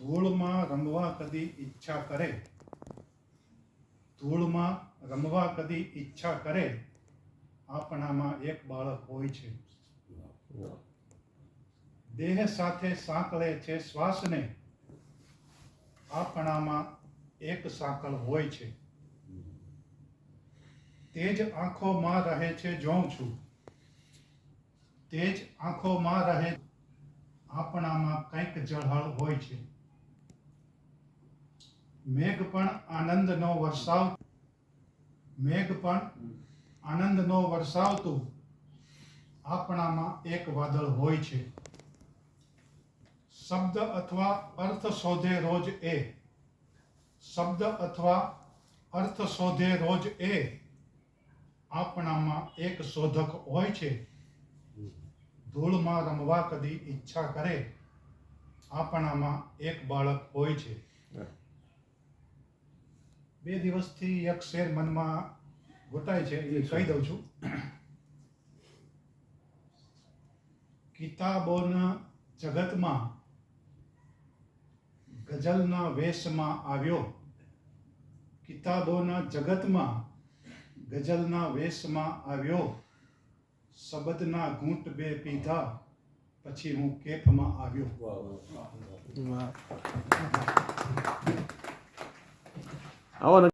ધૂળમાં રમવા કદી ઈચ્છા કરે? ધૂળમાં રમવા કદી ઈચ્છા કરે? આપણામાં એક બાળક હોય છે. દેહ સાથે સાંકળે છે શ્વાસને. આપણામાં એક સાંકળ હોય છે. તે જ આંખોમાં રહે છે જોઉં છું. તે જ આંખોમાં રહે. આપણામાં કંઈક જળહળ હોય છે. મેઘ પણ આનંદનો વરસાવ મેઘ પણ આનંદનો વરસાવતું. આપણામાં એક વાદળ હોય છે. શબ્દ અથવા અર્થ શોધે રોજ એ. શબ્દ અથવા અર્થ શોધે રોજ એ. આપણામાં એક શોધક હોય છે. ધૂળમાં રમવા કદી ઈચ્છા કરે. આપણામાં એક બાળક હોય છે. બે દિવસથી એક શેર મનમાં ગોટાય છે એ કહી દઉં છું. કિતાબોના જગતમાં ગઝલના વેશમાં આવ્યો. કિતાબોના જગતમાં ગઝલના વેશમાં આવ્યો. શબ્દના ઘૂંટ બે પીધા પછી હું કેફમાં આવ્યો. I want to